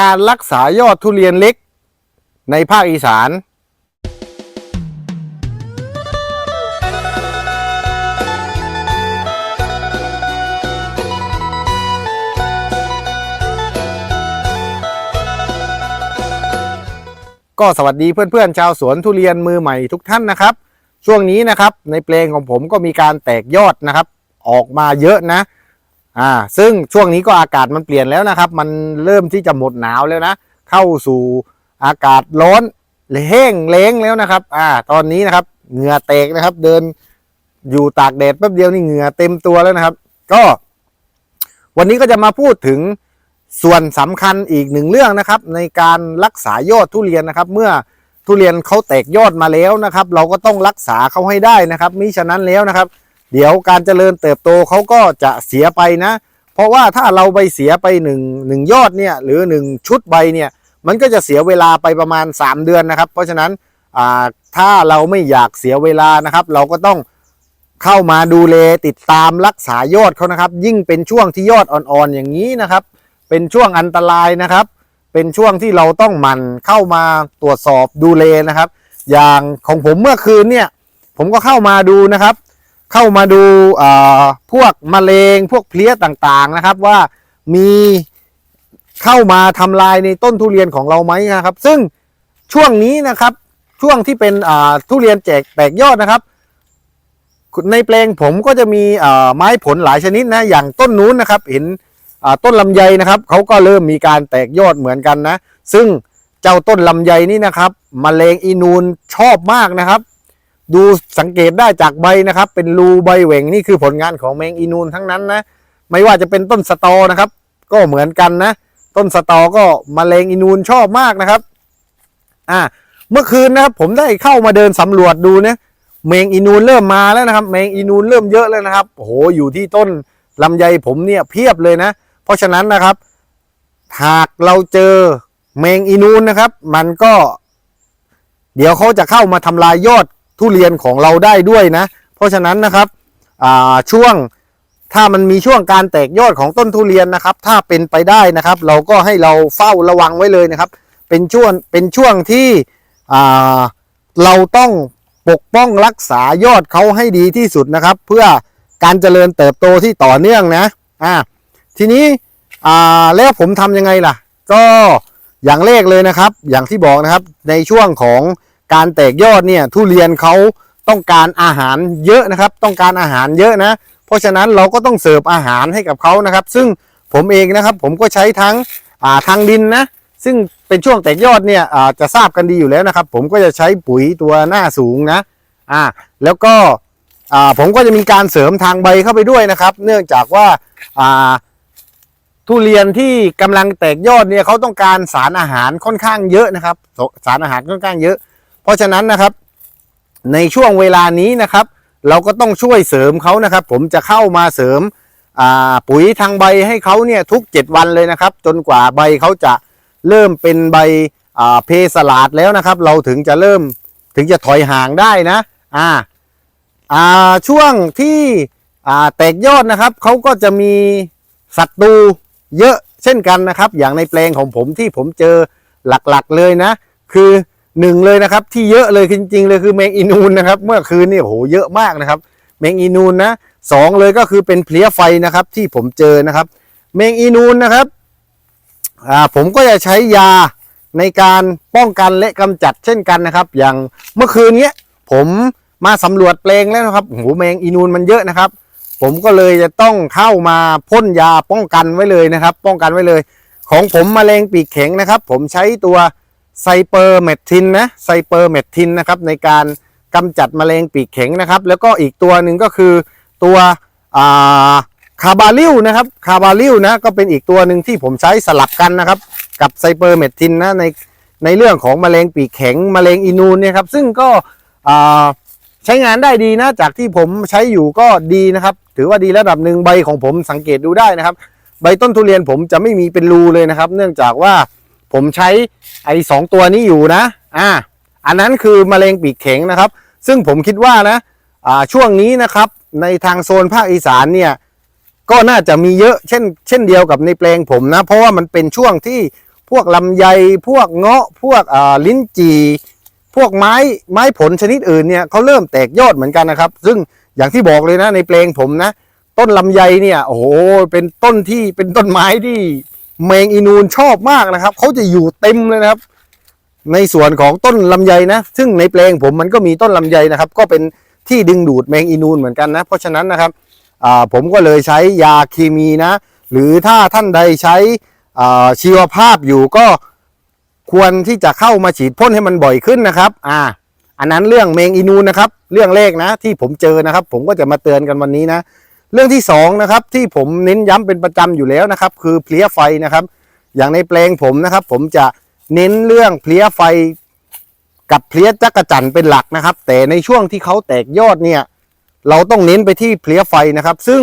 การรักษายอดทุเรียนเล็กในภาคอีสาน ก็สวัสดีเพื่อนๆชาวสวนทุเรียนมือใหม่ทุกท่านนะครับ ช่วงนี้นะครับในเพลงของผมก็มีการแตกยอดนะครับ ออกมาเยอะนะ อ่า ซึ่งช่วงนี้ก็อากาศมันเปลี่ยนแล้วนะครับ มันเริ่มที่จะหมดหนาวแล้วนะ เข้าสู่อากาศร้อนแห้งแล้งแล้วนะครับ อ่า ตอนนี้นะครับ เหงื่อแตกนะครับ เดินอยู่ตากแดดแป๊บเดียวนี่เหงื่อเต็มตัวแล้วนะครับ ก็ วันนี้ก็จะมาพูดถึงส่วนสำคัญอีกหนึ่งเรื่องนะครับ ในการรักษายอดทุเรียนนะครับ เมื่อทุเรียนเขาแตกยอดมาแล้วนะครับ เราก็ต้องรักษาเขาให้ได้นะครับมิฉะนั้นแล้วนะครับ เดี๋ยวการเจริญเติบโตเขาก็จะเสียไปนะ เพราะว่าถ้าเราไปเสียไปหนึ่งหนึ่งยอดเนี่ยหรือหนึ่งชุดใบเนี่ยมันก็จะเสียเวลาไปประมาณ 3 เดือนนะครับ เพราะฉะนั้นถ้าเราไม่อยากเสียเวลานะครับ เราก็ต้องเข้ามาดูแลติดตามรักษายอดเขานะครับ ยิ่งเป็นช่วงที่ยอดอ่อนๆอย่างนี้นะครับ เป็นช่วงอันตรายนะครับ เป็นช่วงที่เราต้องหมั่นเข้ามาตรวจสอบดูแลนะครับ อย่างของผมเมื่อคืนเนี่ยผมก็เข้ามาดูนะครับ เข้ามาดูพวกมะเร็งพวกเพลี้ยต่างๆนะครับ ว่ามีเข้ามาทำลายในต้นทุเรียนของเราไหมนะครับ ซึ่งช่วงนี้นะครับช่วงที่เป็นทุเรียนแจกแตกยอดนะครับ ในแปลงผมก็จะมีไม้ผลหลายชนิดนะอย่างต้นนู้นนะครับ เห็นต้นลำไยนะครับเขาก็เริ่มมีการแตกยอดเหมือนกันนะ ซึ่งเจ้าต้นลำไยนี่นะครับมแมลงอีนูนชอบมากนะครับ ดูสังเกตได้จากใบนะครับ เป็นรูใบเหว่งนี่คือผลงานของแมงอีนูนทั้งนั้นนะ ไม่ว่าจะเป็นต้นสตอนะครับ ก็เหมือนกันนะ ต้นสตอก็มแมลงอีนูนชอบมากนะครับ อ่า เมื่อคืนนะครับ ผมได้เข้ามาเดินสำรวจดูเนี่ยแมงอีนูนเริ่มมาแล้วนะครับแมงอีนูนเริ่มเยอะแล้วนะครับโอ้โหอยู่ที่ต้นลำไยผมเนี่ยเพียบเลยนะ เพราะฉะนั้นนะครับ หากเราเจอแมงอีนูนนะครับ มันก็ เดี๋ยวเขาจะเข้ามาทำลายยอด ทุเรียนของเราได้ด้วยนะ เพราะฉะนั้นนะครับช่วงถ้ามันมีช่วงการแตกยอดของต้นทุเรียนนะครับ ถ้าเป็นไปได้นะครับ เราก็ให้เราเฝ้าระวังไว้เลยนะครับ เป็นช่วงเป็นช่วงที่เราต้องปกป้องรักษายอดเขาให้ดีที่สุดนะครับ เพื่อการเจริญเติบโตที่ต่อเนื่องนะอ่าทีนี้อ่าแล้วผมทำยังไงล่ะ ก็อย่างแรกเลยนะครับ อย่างที่บอกนะครับในช่วงของ การแตกยอดเนี่ยทุเรียนเขาต้องการอาหารเยอะนะครับ ต้องการอาหารเยอะนะ เพราะฉะนั้นเราก็ต้องเสิร์ฟอาหารให้กับเขานะครับ ซึ่งผมเองนะครับผมก็ใช้ทั้งทางดินนะ ซึ่งเป็นช่วงแตกยอดเนี่ยจะทราบกันดีอยู่แล้วนะครับ ผมก็จะใช้ปุ๋ยตัวหน้าสูงนะอ่าแล้วก็ผมก็จะมีการเสริมทางใบเข้าไปด้วยนะครับ เนื่องจากว่าทุเรียนที่กำลังแตกยอดเนี่ยเขาต้องการสารอาหารค่อนข้างเยอะนะครับ สารอาหารค่อนข้างเยอะ เพราะฉะนั้นนะครับในช่วงเวลานี้นะครับ เราก็ต้องช่วยเสริมเขานะครับ ผมจะเข้ามาเสริมปุ๋ยทางใบให้เขาเนี่ยทุก 7 วันเลยนะครับ จนกว่าใบเขาจะเริ่มเป็นใบเพสลาดแล้วนะครับ เราถึงจะเริ่มถึงจะถอยห่างได้นะอ่าอ่าช่วงที่อ่าแตกยอดนะครับเขาก็จะมีศัตรูเยอะเช่นกันนะครับ อย่างในแปลงของผมที่ผมเจอหลักๆเลยนะ คือ หนึ่งเลยนะครับ ที่เยอะเลยจริงๆเลยคือแมงอีนูนนะครับ เมื่อคืนนี่โหเยอะมากนะครับ แมงอีนูนนะสองเลยก็คือเป็นเพลี้ยไฟนะครับ ที่ผมเจอนะครับ แมงอีนูนนะครับอ่าผมก็จะใช้ยาในการป้องกันและกำจัดเช่นกันนะครับ อย่างเมื่อคืนเนี้ยผมมาสำรวจแปลงแล้วนะครับโหแมงอีนูนมันเยอะนะครับ ผมก็เลยจะต้องเข้ามาพ่นยาป้องกันไว้เลยนะครับ ป้องกันไว้เลย ของผมมะเร็งปีกแข็งนะครับ ผมใช้ตัว ไซเปอร์เมทินนะไซเปอร์เมทินนะครับในการกำจัดมะเร็งปีกแข็งนะครับ แล้วก็อีกตัวหนึ่งก็คือตัวอ่าคาบาลิวนะครับคาบาลิวนะก็เป็นอีกตัวหนึ่งที่ผมใช้สลับกันนะครับ กับไซเปอร์เมทินนะในในเรื่องของมะเร็งปีกแข็งมะเร็งอีนูนเนี่ยครับซึ่งก็ใช้งานได้ดีนะจากที่ผมใช้อยู่ก็ดีนะครับ ถือว่าดีระดับหนึ่งใบของผมสังเกตดูได้นะครับ ใบต้นทุเรียนผมจะไม่มีเป็นรูเลยนะครับ เนื่องจากว่าผมใช้ ไอ้สองตัวนี้อยู่นะ อ่า อันนั้นคือมะเร็งปีกแข็งนะครับ ซึ่งผมคิดว่านะ อ่า ช่วงนี้นะครับ ในทางโซนภาคอีสานเนี่ย ก็น่าจะมีเยอะเช่น เช่นเดียวกับในแปลงผมนะ เพราะว่ามันเป็นช่วงที่พวกลำไย พวกเงาะ พวกอ่าลิ้นจี่ พวกไม้ ไม้ผลชนิดอื่นเนี่ยเขาเริ่มแตกยอดเหมือนกันนะครับ ซึ่งอย่างที่บอกเลยนะในเพลงผมนะ ต้นลำไยเนี่ย โอ้โห เป็นต้นที่ เป็นต้นไม้ที่ แมงอีนูนชอบมากนะครับเขาจะอยู่เต็มเลยนะครับ ในส่วนของต้นลำไยนะ ซึ่งในเพลงผมมันก็มีต้นลำไยนะครับ ก็เป็นที่ดึงดูดแมงอีนูนเหมือนกันนะ เพราะฉะนั้นนะครับผมก็เลยใช้ยาเคมีนะ หรือถ้าท่านใดใช้ชีวภาพอยู่ก็ควรที่จะเข้ามาฉีดพ่นให้มันบ่อยขึ้นนะครับ อ่า อันนั้นเรื่องแมงอีนูนนะครับ เรื่องแรกนะที่ผมเจอนะครับ ผมก็จะมาเตือนกันวันนี้นะ เรื่องที่สองนะครับที่ผมเน้นย้ำเป็นประจำอยู่แล้วนะครับ คือเพลี้ยไฟนะครับ อย่างในแปลงผมนะครับ ผมจะเน้นเรื่องเพลี้ยไฟกับเพลี้ยจักระจันเป็นหลักนะครับ แต่ในช่วงที่เขาแตกยอดเนี่ยเราต้องเน้นไปที่เพลี้ยไฟนะครับ ซึ่ง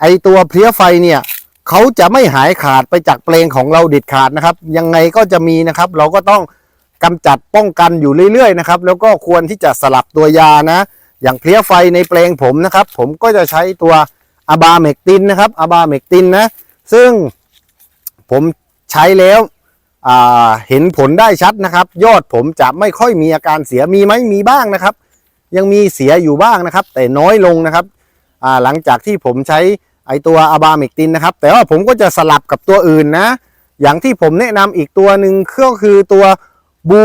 ไอตัวเพลี้ยไฟเนี่ยเขาจะไม่หายขาดไปจากเพลงของเราเด็ดขาดนะครับ ยังไงก็จะมีนะครับ เราก็ต้องกำจัดป้องกันอยู่เรื่อยๆนะครับแล้วก็ควรที่จะสลับตัวยานะ อย่างเพลี้ยไฟในเพลงผมนะครับ ผมก็จะใช้ตัว อะบาเมกตินนะครับอะบาเมกตินนะ ซึ่งผมใช้แล้วเห็นผลได้ชัดนะครับ ยอดผมจะไม่ค่อยมีอาการเสียมีไหมมีบ้างนะครับ ยังมีเสียอยู่บ้างนะครับ แต่น้อยลงนะครับหลังจากที่ผมใช้ไอตัวอะบาเมกตินนะครับ แต่ว่าผมก็จะสลับกับตัวอื่นนะ อย่างที่ผมแนะนำอีกตัวหนึ่งก็คือตัวบู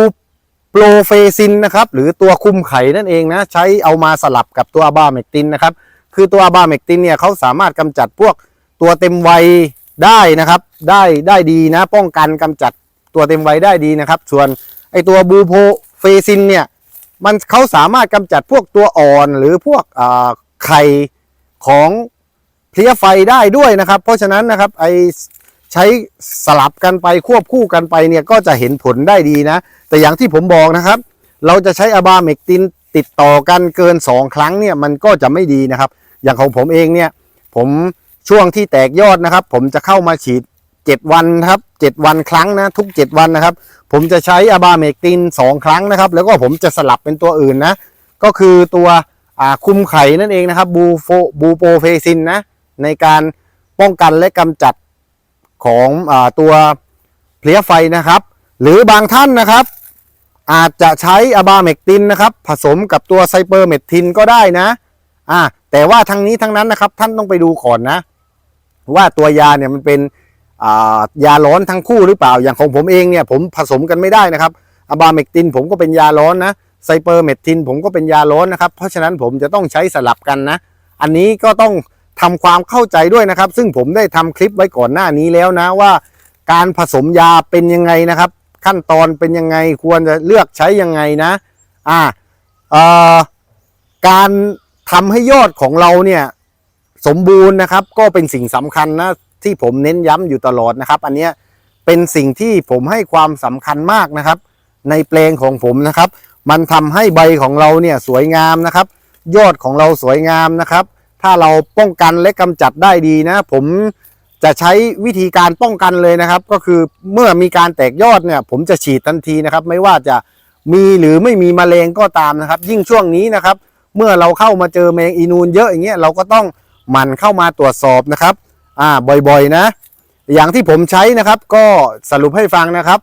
โปรเฟซินนะครับ หรือตัวคุมไข่นั่นเองนะ ใช้เอามาสลับกับตัวอะบาเมกตินนะครับ คือตัวอะบาเมกตินเนี่ยเขาสามารถกำจัดพวกตัวเต็มวัยได้นะครับ ได้ได้ดีนะ ป้องกันกำจัดตัวเต็มวัยได้ดีนะครับ ส่วนไอตัวบูโพเฟซินเนี่ยมันเขาสามารถกำจัดพวกตัวอ่อนหรือพวกไข่ของเพลี้ยไฟได้ด้วยนะครับ เพราะฉะนั้นนะครับไอใช้สลับกันไปควบคู่กันไปเนี่ยก็จะเห็นผลได้ดีนะ แต่อย่างที่ผมบอกนะครับ เราจะใช้อะบาเมกติน ติดต่อกันเกิน 2 ครั้งเนี่ยมันก็จะไม่ดีนะครับ อย่างของผมเองเนี่ยผมช่วงที่แตกยอดนะครับ ผมจะเข้ามาฉีด 7 วันครับ 7 วันครั้งนะทุก 7 วันนะครับ ผมจะใช้อะบาเมกติน 2 ครั้งนะครับ แล้วก็ผมจะสลับเป็นตัวอื่นนะ ก็คือตัวคุมไข่นั่นเองนะครับบูโฟบูโปเฟซินนะในการป้องกันและกำจัดของอตัวเพลี้ยไฟนะครับ หรือบางท่านนะครับ อาจจะใช้อะบาเมกตินนะครับ ผสมกับตัวไซเปอร์เมทินก็ได้นะอ่าแต่ว่าทั้งนี้ทั้งนั้นนะครับท่านต้องไปดูก่อนนะ ว่าตัวยาเนี่ยมันเป็นายาร้อนทั้งคู่หรือเปล่าอย่างของผมเองเนี่ยผมผสมกันไม่ได้นะครับอะบาเมกตินผมก็เป็นยาร้อนนะไซเปอร์เมทินผมก็เป็นยาร้อนนะครับ เพราะฉะนั้นผมจะต้องใช้สลับกันนะ อันนี้ก็ต้องทำความเข้าใจด้วยนะครับ ซึ่งผมได้ทำคลิปไว้ก่อนหน้านี้แล้วนะว่า การผสมยาเป็นยังไงนะครับ ขั้นตอนเป็นยังไงควรจะเลือกใช้ยังไงนะ อ่าเอ่อการทำให้ยอดของเราเนี่ยสมบูรณ์นะครับ ก็เป็นสิ่งสำคัญนะที่ผมเน้นย้ำอยู่ตลอดนะครับ อันเนี้ยเป็นสิ่งที่ผมให้ความสำคัญมากนะครับ ในแปลงของผมนะครับ มันทำให้ใบของเราเนี่ยสวยงามนะครับ ยอดของเราสวยงามนะครับ ถ้าเราป้องกันและกำจัดได้ดีนะ ผม จะใช้วิธีการป้องกันเลยนะครับ ก็คือเมื่อมีการแตกยอดเนี่ย ผมจะฉีดทันทีนะครับ ไม่ว่าจะมีหรือไม่มีแมลงก็ตามนะครับ ยิ่งช่วงนี้นะครับ เมื่อเราเข้ามาเจอแมงอีนูนเยอะอย่างเงี้ยเราก็ต้องหมั่นเข้ามาตรวจสอบนะครับ อ่าบ่อยๆนะ อย่างที่ผมใช้นะครับก็สรุปให้ฟังนะครับ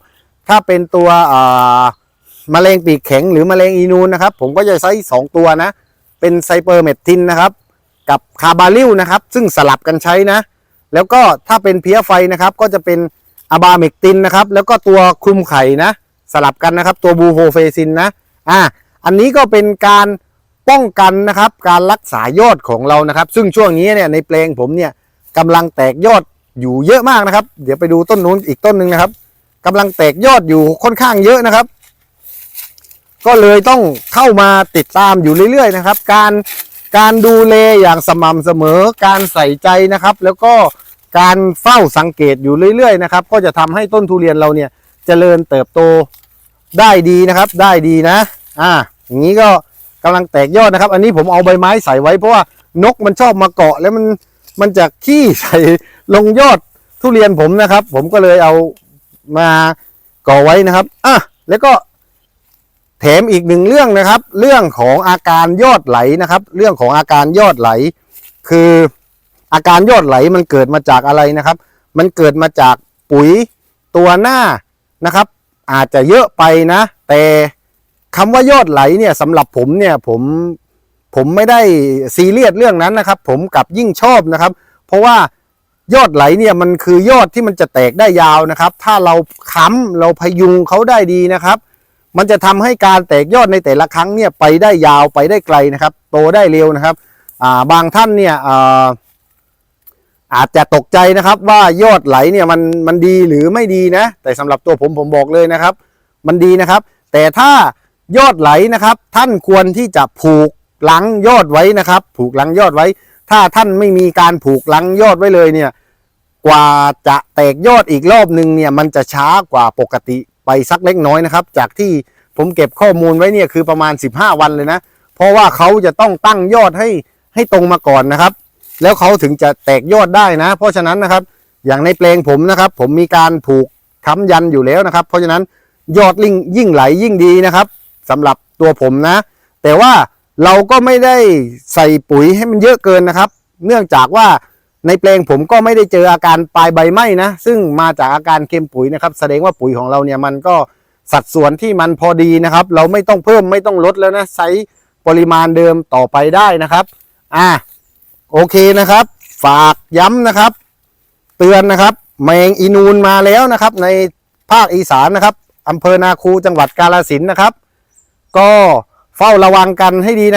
ถ้าเป็นตัวอ่ามะเร็งปีกแข็งหรือมะเร็งอีนูนนะครับ ผมก็จะใช้สองตัวนะ เป็นไซเปอร์เมททินนะครับ กับคาบาลิลนะครับ ซึ่งสลับกันใช้นะ แล้วก็ถ้าเป็นเพี้ยไฟนะครับ ก็จะเป็นอะบาเมกตินนะครับ แล้วก็ตัวคลุมไข่นะ สลับกันนะครับ ตัวบูโฮเฟซินนะอ่าอันนี้ก็เป็นการป้องกันนะครับ การรักษายอดของเรานะครับ ซึ่งช่วงนี้เนี่ยในแปลงผมเนี่ยกำลังแตกยอดอยู่เยอะมากนะครับ เดี๋ยวไปดูต้นนู้นอีกต้นหนึ่งนะครับกำลังแตกยอดอยู่ค่อนข้างเยอะนะครับ ก็เลยต้องเข้ามาติดตามอยู่เรื่อยๆนะครับ การการดูแลอย่างสม่ำเสมอ การใส่ใจนะครับ แล้วก็ การเฝ้าสังเกตอยู่เรื่อยๆนะครับ ก็จะทำให้ต้นทุเรียนเราเนี่ยเจริญเติบโตได้ดีนะครับ ได้ดีนะ อ่า อย่างนี้ก็กำลังแตกยอดนะครับ อันนี้ผมเอาใบไม้ใส่ไว้เพราะว่านกมันชอบมาเกาะแล้วมันมันจะขี้ใส่ลงยอดทุเรียนผมนะครับ ผมก็เลยเอามาก่อไว้นะครับอะแล้วก็แถมอีกหนึ่งเรื่องนะครับ เรื่องของอาการยอดไหลนะครับ เรื่องของอาการยอดไหล คือ อาการยอดไหลมันเกิดมาจากอะไรนะครับ มันเกิดมาจากปุ๋ยตัวหน้านะครับ อาจจะเยอะไปนะ แต่คำว่ายอดไหลเนี่ยสำหรับผมเนี่ยผมผมไม่ได้ซีเรียสเรื่องนั้นนะครับ ผมกับยิ่งชอบนะครับ เพราะว่ายอดไหลเนี่ยมันคือยอดที่มันจะแตกได้ยาวนะครับ ถ้าเราค้ำเราพยุงเขาได้ดีนะครับ มันจะทำให้การแตกยอดในแต่ละครั้งเนี่ยไปได้ยาวไปได้ไกลนะครับ โตได้เร็วนะครับ อ่าบางท่านเนี่ยอ่า อาจจะตกใจนะครับว่ายอดไหลเนี่ยมันมันดีหรือไม่ดีนะ แต่สำหรับตัวผมผมบอกเลยนะครับ มันดีนะครับ แต่ถ้ายอดไหลนะครับ ท่านควรที่จะผูกหลังยอดไว้นะครับ ผูกหลังยอดไว้ ถ้าท่านไม่มีการผูกหลังยอดไว้เลยเนี่ยกว่าจะแตกยอดอีกรอบหนึ่งเนี่ยมันจะช้ากว่าปกติไปสักเล็กน้อยนะครับ จากที่ผมเก็บข้อมูลไว้เนี่ยคือประมาณ 15 วันเลยนะ เพราะว่าเขาจะต้องตั้งยอดให้ให้ตรงมาก่อนนะครับ แล้วเขาถึงจะแตกยอดได้นะ เพราะฉะนั้นนะครับ อย่างในเพลงผมนะครับ ผมมีการผูกค้ำยันอยู่แล้วนะครับ เพราะฉะนั้นยอดลิงยิ่งไหลยิ่งดีนะครับสำหรับตัวผมนะ แต่ว่าเราก็ไม่ได้ใส่ปุ๋ยให้มันเยอะเกินนะครับ เนื่องจากว่าในแปลงผมก็ไม่ได้เจออาการปลายใบไหม้นะ ซึ่งมาจากอาการเค็มปุ๋ยนะครับ แสดงว่าปุ๋ยของเราเนี่ยมันก็สัดส่วนที่มันพอดีนะครับ เราไม่ต้องเพิ่มไม่ต้องลดแล้วนะใช้ปริมาณเดิมต่อไปได้นะครับ อะ โอเคนะครับ ฝากย้ำนะครับ เตือนนะครับแมงอีนูนมาแล้วนะครับ ในภาคอีสานนะครับอำเภอนาคูจังหวัดกาลสินนะครับ ก็เฝ้าระวังกันให้ดีนะ